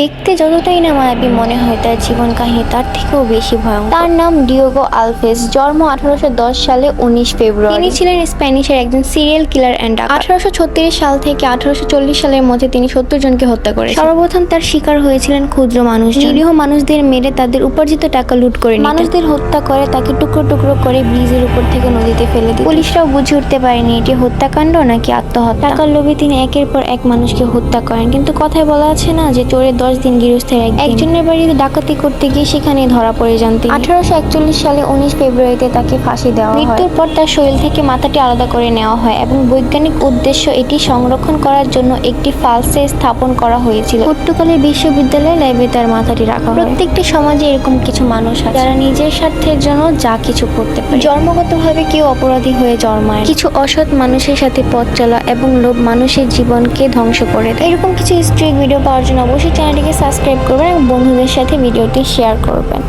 দেখতে যতটাই না মায়াবী মনে হয়, তার জীবন কাহিনী তার থেকেও বেশি ভয়ঙ্কর। তার নাম ডিওগো আলফেস, জন্ম আঠারোশো দশ সালে উনিশ ফেব্রুয়ারি। তিনি ছিলেন স্প্যানিশের একজন সিরিয়াল কিলার অ্যান্ড আঠারোশো সাল থেকে আঠারোশো চল্লিশ সালের মধ্যে তিনি সত্তর জনকে হত্যা করেন সর্বপ্রথম তার শিকার হয়েছিলেন ক্ষুদ্র মানুষ নিরীহ মানুষদের মেরে তাদের উপার্জিত টাকা লুট করে মানুষদের হত্যা করে তাকে টুকরো টুকরো করে ব্রিজের উপর থেকে নদীতে ফেলে দিত পুলিশরাও বুঝে উঠতে পারেনি এটি হত্যাকাণ্ড নাকি আত্মহত্যা। টাকার লোভে তিনি একের পর এক মানুষকে হত্যা করেন। কিন্তু কথায় বলা আছে না যে চোরের দশ দিন গৃহস্থের একজনের বাড়িতে ডাকাতি করতে গিয়ে সেখানে ধরা পড়ে যান তিনি। আঠারোশো একচল্লিশ সালে উনিশ ফেব্রুয়ারিতে তাকে ফাঁসি দেওয়া মৃত্যুর পর তার শরীর থেকে মাথাটি আলাদা করে নেওয়া হয় এবং বৈজ্ঞানিক উদ্দেশ্য এটি সংরক্ষণ করার জন্য একটি ফালসে স্থাপন করা হয়েছিল। পর্তুগালের বিশ্ববিদ্যালয় ল্যাবে তার মাথাটি রাখা প্রত্যেকটি সমাজে এরকম কিছু মানুষ আছে। যারা নিজের স্বার্থের জন্য যা কিছু করতে পারে। জন্মগতভাবে কেউ অপরাধী হয়ে জন্মায় কিছু অসৎ মানুষের সাথে পথ চলা এবং লোভ মানুষের জীবনকে ধ্বংস করে দেয়। এরকম কিছু হিস্ট্রিক ভিডিও পাওয়ার জন্য অবশ্যই চ্যানেলটিকে সাবস্ক্রাইব করবেন এবং বন্ধুদের সাথে ভিডিওটি শেয়ার করবেন।